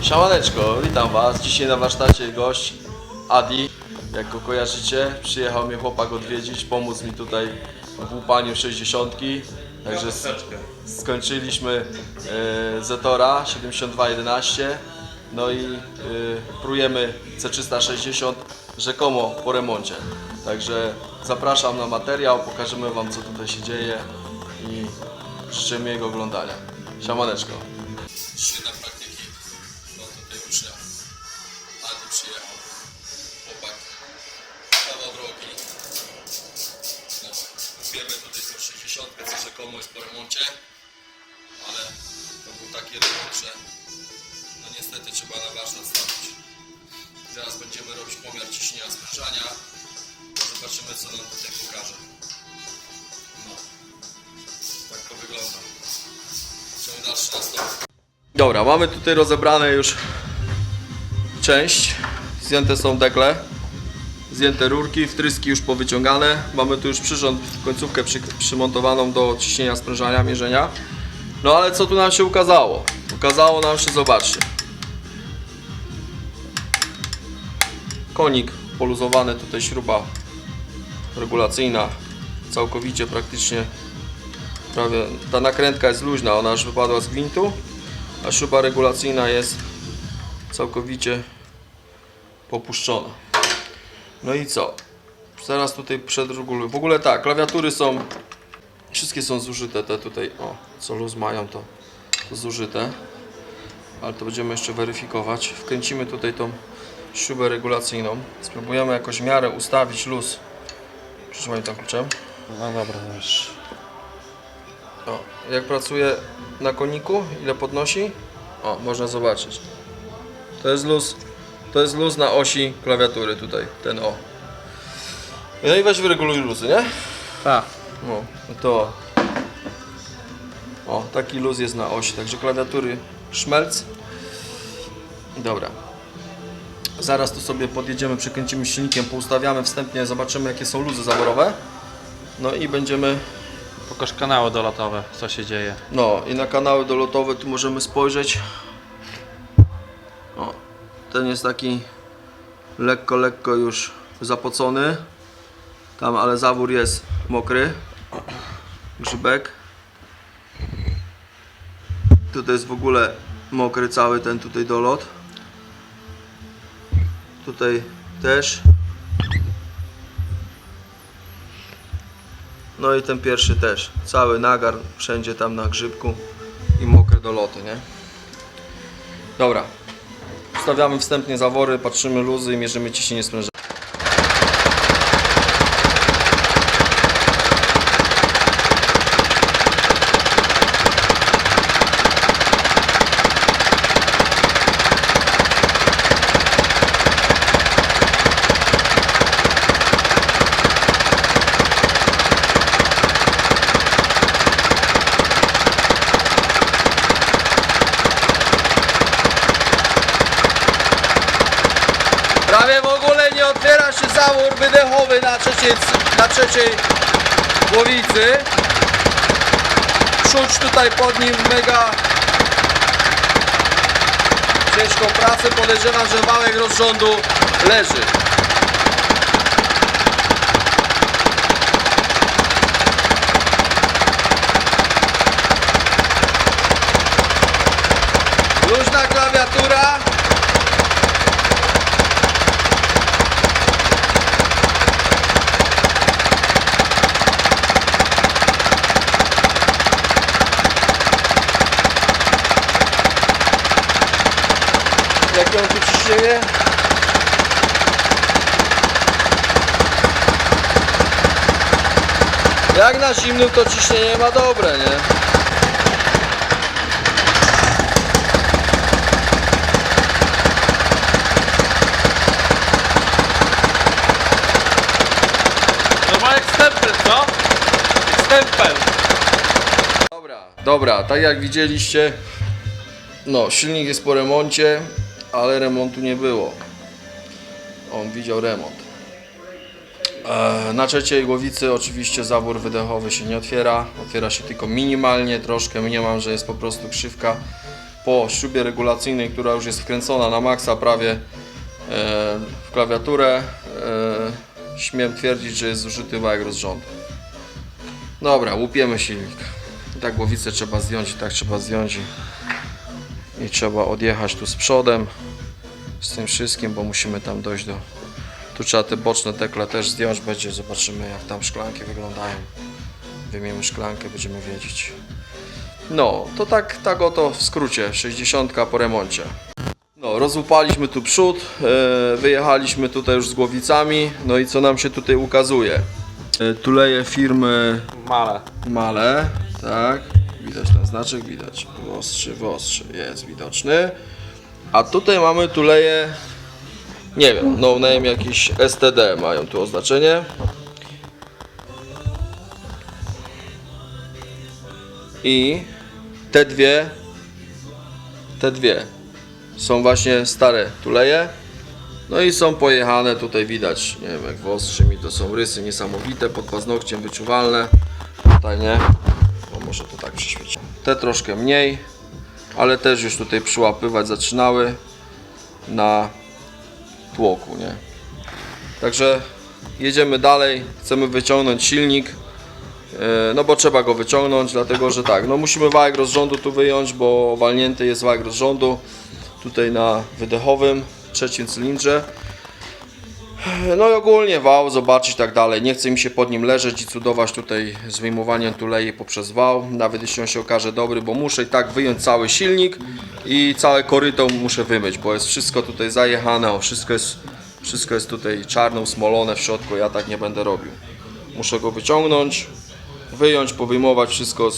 Szamaneczko, witam Was. Dzisiaj na warsztacie gość Adi. Jak go kojarzycie, przyjechał mnie chłopak odwiedzić, pomóc mi tutaj w łupaniu 60. Także skończyliśmy e, Zetora 7211. No i e, prujemy C360 rzekomo po remoncie. Także zapraszam na materiał, pokażemy Wam co tutaj się dzieje i życzę miłego oglądania. Szamaneczko. Dobra, mamy tutaj rozebrane już część. Zdjęte są dekle, zdjęte rurki, wtryski już powyciągane. Mamy tu już przyrząd, końcówkę przy, przymontowaną do ciśnienia, sprężania, mierzenia. No ale co tu nam się ukazało? Ukazało nam się, zobaczcie. Konik poluzowany, tutaj śruba regulacyjna, całkowicie praktycznie prawie ta nakrętka jest luźna, ona już wypadła z gwintu a śruba regulacyjna jest całkowicie popuszczona. No i co? Zaraz tutaj przedreguluję. W ogóle tak, klawiatury są wszystkie są zużyte, te tutaj, o, co luz mają to, to zużyte. Ale to będziemy jeszcze weryfikować. Wkręcimy tutaj tą śrubę regulacyjną. Spróbujemy jakoś w miarę ustawić luz. Przytrzymaj tam kluczem. No dobra, już. O, jak pracuje na koniku, ile podnosi? O, można zobaczyć. To jest luz, to jest luz na osi klawiatury tutaj, ten o. No i weź wyreguluj luzy, nie? Tak. No to. O, taki luz jest na osi, także klawiatury szmelc. Dobra. Zaraz tu sobie podjedziemy, przekręcimy silnikiem, poustawiamy wstępnie, zobaczymy jakie są luzy zaworowe. No i będziemy Pokaż kanały dolotowe, co się dzieje. No i na kanały dolotowe tu możemy spojrzeć. O, ten jest taki lekko, lekko już zapocony. Tam, ale zawór jest mokry. Grzybek. Tutaj jest w ogóle mokry cały ten tutaj dolot. Tutaj też. No i ten pierwszy też. Cały nagar wszędzie tam na grzybku i mokre doloty, nie? Dobra. Ustawiamy wstępnie zawory, patrzymy luzy i mierzymy ciśnienie sprężenia. Prawie w ogóle nie zawór wydechowy na trzeciej, na trzeciej głowicy. Czuć tutaj pod nim mega ciężką pracę. Podejrzewam, że wałek rozrządu leży. Luźna klawiatura. Tu ciśnienie? Jak na zimnym to ciśnienie ma dobre, nie? Dobra, tak jak widzieliście, no silnik jest po remoncie, ale remontu nie było. On widział remont. E, Na trzeciej głowicy oczywiście zawór wydechowy się nie otwiera, otwiera się tylko minimalnie, troszkę mniemam, że jest po prostu krzywka po śrubie regulacyjnej, która już jest wkręcona na maksa prawie e, w klawiaturę, e, śmiem twierdzić, że jest zużyty wałek rozrządu. Dobra, łupiemy silnik. I tak głowicę trzeba zdjąć i tak trzeba zdjąć i, trzeba odjechać tu z przodem z tym wszystkim, bo musimy tam dojść do... Tu trzeba te boczne tekle też zdjąć będzie, zobaczymy jak tam szklanki wyglądają. Wymienimy szklankę, będziemy wiedzieć. No, to tak, tak oto w skrócie, 60 po remoncie. No, rozłupaliśmy tu przód, e, wyjechaliśmy tutaj już z głowicami, no i co nam się tutaj ukazuje? E, tuleje firmy Male. Male, tak, widać ten znaczek, widać, wostrzy, wostrzy, jest widoczny. A tutaj mamy tuleje, nie wiem, no name jakiś STD mają tu oznaczenie. I te dwie, te dwie są właśnie stare tuleje. No i są pojechane, tutaj widać, nie wiem jak wostrzy mi to są rysy niesamowite, pod paznokciem wyczuwalne. Tutaj nie, może to tak przyświeci. Te troszkę mniej, ale też już tutaj przyłapywać zaczynały na tłoku, nie. Także jedziemy dalej, chcemy wyciągnąć silnik. E, No bo trzeba go wyciągnąć, dlatego że tak, no musimy wałek rozrządu tu wyjąć, bo walnięty jest wałek rozrządu tutaj na wydechowym, trzecim cylindrze. No i ogólnie wał, zobaczyć tak dalej. Nie chce mi się pod nim leżeć i cudować tutaj z wyjmowaniem tulei poprzez wał. Nawet jeśli on się okaże dobry, bo muszę i tak wyjąć cały silnik i całe koryto muszę wymyć, bo jest wszystko tutaj zajechane, o, wszystko jest, wszystko jest tutaj czarno smolone w środku, ja tak nie będę robił. Muszę go wyciągnąć, wyjąć, powyjmować wszystko,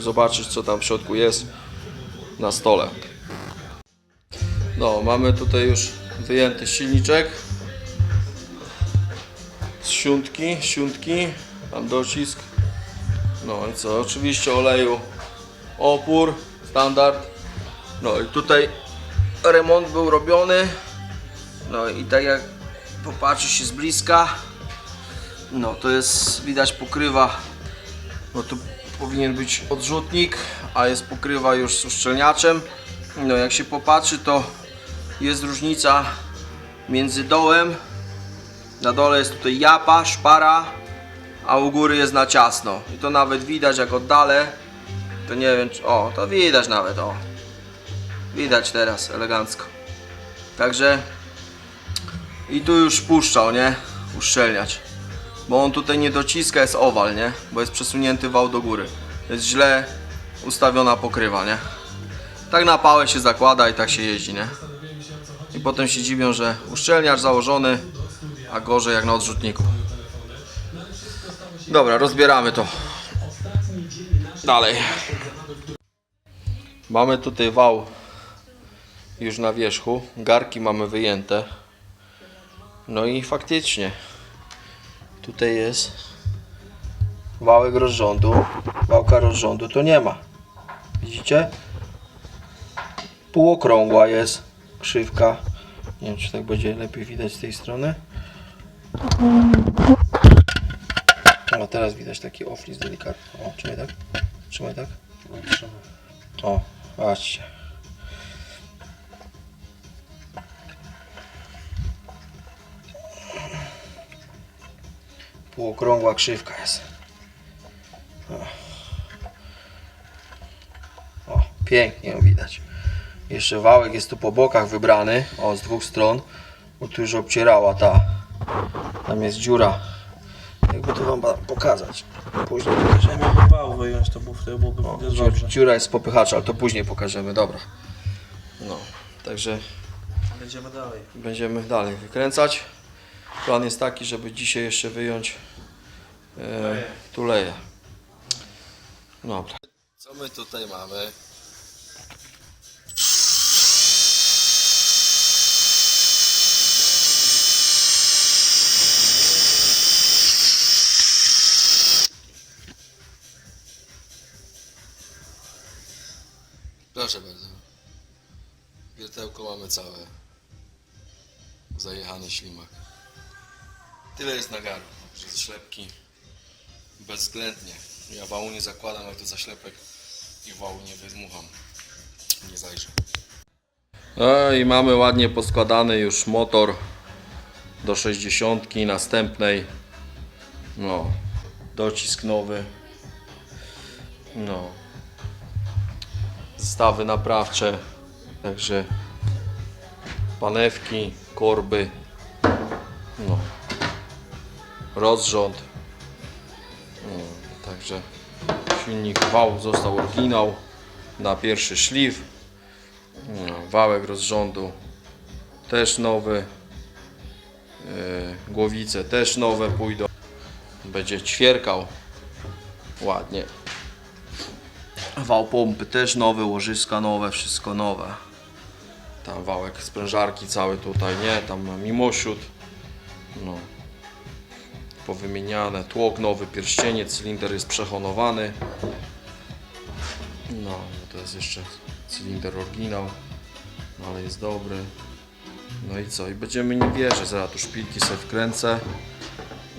zobaczyć co tam w środku jest na stole. No, mamy tutaj już wyjęty silniczek z siuntki, siuntki, tam docisk. No i co, oczywiście oleju opór, standard. No i tutaj remont był robiony. No i tak jak popatrzy się z bliska, no to jest widać pokrywa, bo tu powinien być odrzutnik, a jest pokrywa już z uszczelniaczem. No jak się popatrzy to jest różnica między dołem na dole jest tutaj japa, szpara, a u góry jest na ciasno. I to nawet widać jak oddalę. To nie wiem, czy... O, to widać nawet, o. Widać teraz, elegancko. Także... I tu już puszczał, nie? Uszczelniać. Bo on tutaj nie dociska, jest owal, nie? Bo jest przesunięty wał do góry. Jest źle ustawiona pokrywa, nie? Tak na pałę się zakłada i tak się jeździ, nie? I potem się dziwią, że uszczelniacz założony, a gorzej jak na odrzutniku. Dobra, rozbieramy to. Dalej. Mamy tutaj wał już na wierzchu. Garki mamy wyjęte. No i faktycznie tutaj jest wałek rozrządu. Wałka rozrządu to nie ma. Widzicie? Półokrągła jest krzywka. Nie wiem, czy tak będzie lepiej widać z tej strony. O, teraz widać taki oflis delikatny. O, trzymaj tak. Trzymaj tak. O, patrzcie. Półokrągła krzywka jest. O, o pięknie ją widać. Jeszcze wałek jest tu po bokach wybrany, o z dwóch stron, bo tu już obcierała ta, tam jest dziura. Jakby to wam pokazać. Później pokażemy. Wał wyjąć to był wtedy byłoby O, dziur, dobrze. dziura jest z popychacza, ale to później pokażemy, dobra. No, także Będziemy dalej. będziemy dalej wykręcać. Plan jest taki, żeby dzisiaj jeszcze wyjąć e, tuleję. Dobra. Co my tutaj mamy? Proszę bardzo. Wiertełko mamy całe. Zajechany ślimak. Tyle jest nagaru, że ślepki bezwzględnie. Ja wału nie zakładam jak to zaślepek i wału nie wydmucham. nie zajrzy. No i mamy ładnie poskładany już motor do 60 następnej. No, docisk nowy. No. Zestawy naprawcze. Także panewki, korby. No. Rozrząd. No, także silnik wał został oryginał na pierwszy szlif. No, wałek rozrządu też nowy. Yy, głowice też nowe pójdą. Będzie ćwierkał ładnie. Wał pompy też nowy, łożyska nowe, wszystko nowe. Tam wałek sprężarki cały tutaj, nie? Tam mimosiód. No. Powymieniane. Tłok nowy, pierścienie, cylinder jest przehonowany. No, to jest jeszcze cylinder oryginał, no ale jest dobry. No i co? I będziemy nim wierzyć. Zaraz tu szpilki sobie wkręcę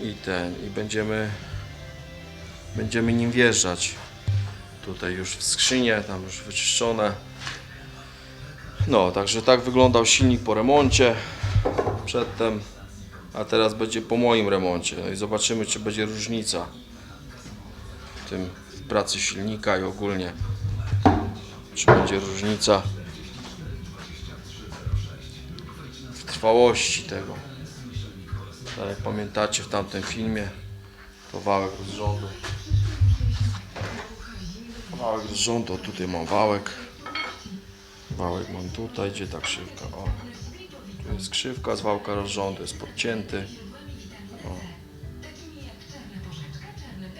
i ten, i będziemy będziemy nim wjeżdżać. Tutaj już w skrzynię, tam już wyczyszczone. No, także tak wyglądał silnik po remoncie przedtem, a teraz będzie po moim remoncie. No i zobaczymy, czy będzie różnica w tym w pracy silnika i ogólnie czy będzie różnica w trwałości tego. Tak jak pamiętacie w tamtym filmie, to wałek rozrządu. Wałek rozrządu, o, tutaj mam wałek. Wałek mam tutaj, gdzie ta krzywka? O, tu jest krzywka z wałka rozrządu, jest podcięty. O.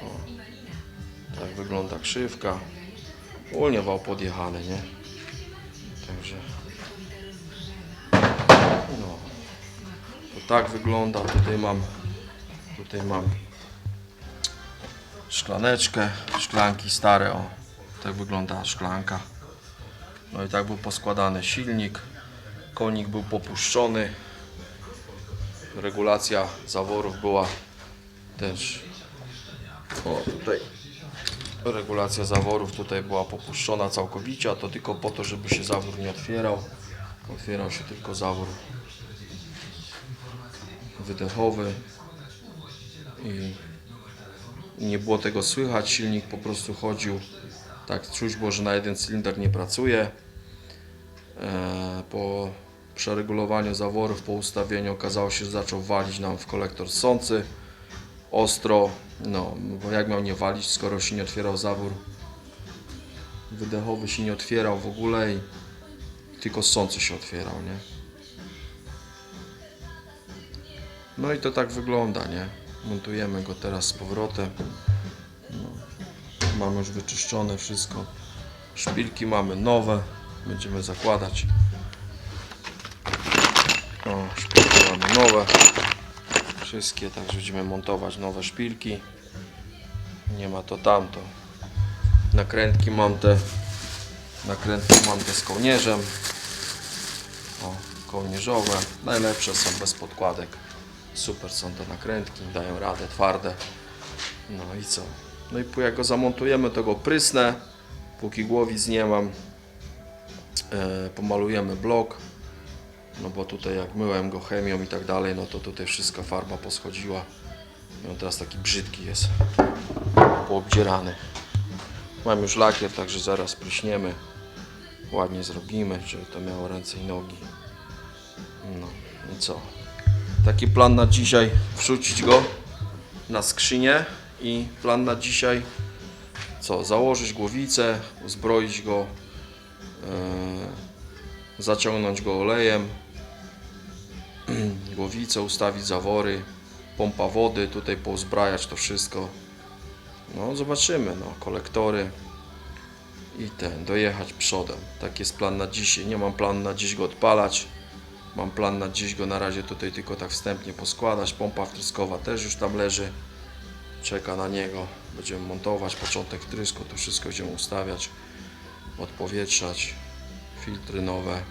O. Tak wygląda krzywka. Ogólnie wał podjechany, nie? Także no to tak wygląda. Tutaj mam tutaj mam szklaneczkę, szklanki stare, o tak wygląda szklanka. No i tak był poskładany silnik. Konik był popuszczony. Regulacja zaworów była też o tutaj regulacja zaworów tutaj była popuszczona całkowicie, a to tylko po to, żeby się zawór nie otwierał. Otwierał się tylko zawór wydechowy i, nie było tego słychać. Silnik po prostu chodził tak czuć było, że na jeden cylinder nie pracuje. E, po przeregulowaniu zaworów, po ustawieniu okazało się, że zaczął walić nam w kolektor sący ostro, no, bo jak miał nie walić, skoro się nie otwierał zawór wydechowy się nie otwierał w ogóle i tylko sący się otwierał, nie? No i to tak wygląda, nie? Montujemy go teraz z powrotem. Mamy już wyczyszczone wszystko. Szpilki mamy nowe. Będziemy zakładać. O, szpilki mamy nowe wszystkie, także będziemy montować nowe szpilki. Nie ma to tamto. Nakrętki mam te nakrętki mam te z kołnierzem. O, kołnierzowe. Najlepsze są bez podkładek. Super są te nakrętki, dają radę, twarde. No i co? No i jak go zamontujemy, to go prysnę. Póki głowic nie mam, e, pomalujemy blok. No bo tutaj jak myłem go chemią i tak dalej, no to tutaj wszystko farba poschodziła. I on teraz taki brzydki jest. Poobdzierany. Mam już lakier, także zaraz pryśniemy. Ładnie zrobimy, żeby to miało ręce i nogi. No i co? Taki plan na dzisiaj, wrzucić go na skrzynię i plan na dzisiaj co? Założyć głowicę, uzbroić go, e, zaciągnąć go olejem, głowicę, ustawić zawory, pompa wody, tutaj pouzbrajać to wszystko. No zobaczymy, no kolektory i ten, dojechać przodem. Tak jest plan na dzisiaj. Nie mam planu na dziś go odpalać. Mam plan na dziś go na razie tutaj tylko tak wstępnie poskładać. Pompa wtryskowa też już tam leży. Czeka na niego. Będziemy montować początek wtrysku, to wszystko będziemy ustawiać, odpowietrzać, filtry nowe.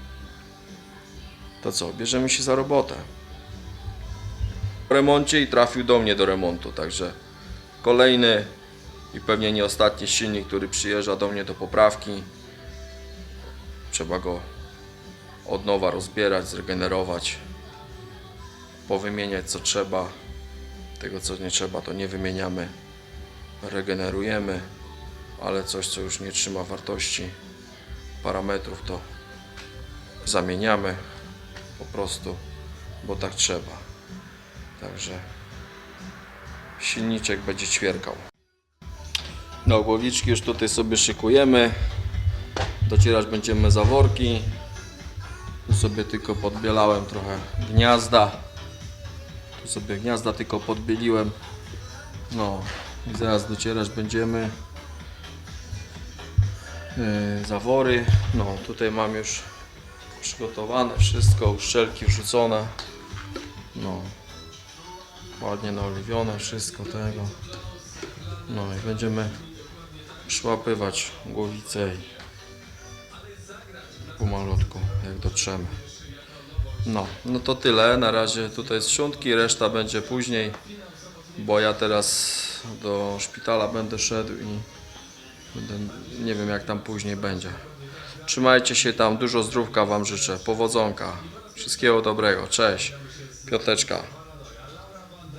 To co, bierzemy się za robotę. Po remoncie i trafił do mnie do remontu, także kolejny i pewnie nie ostatni silnik, który przyjeżdża do mnie do poprawki. trzeba go od nowa rozbierać, zregenerować, powymieniać co trzeba, tego co nie trzeba to nie wymieniamy, regenerujemy, ale coś co już nie trzyma wartości parametrów to zamieniamy po prostu, bo tak trzeba. Także silniczek będzie ćwierkał. No, głowiczki już tutaj sobie szykujemy. Docierać będziemy zaworki. Tu sobie tylko podbielałem trochę gniazda. Tu sobie gniazda tylko podbieliłem. No i zaraz docierać będziemy. Yy, zawory. No tutaj mam już przygotowane wszystko, uszczelki wrzucone. No ładnie naoliwione wszystko tego. No i będziemy szłapywać głowicę i pomalutku jak dotrzemy. No, no to tyle. Na razie tutaj z szczątki, reszta będzie później, bo ja teraz do szpitala będę szedł i będę, nie wiem jak tam później będzie. Trzymajcie się tam, dużo zdrówka Wam życzę, powodzonka, wszystkiego dobrego, cześć, piąteczka.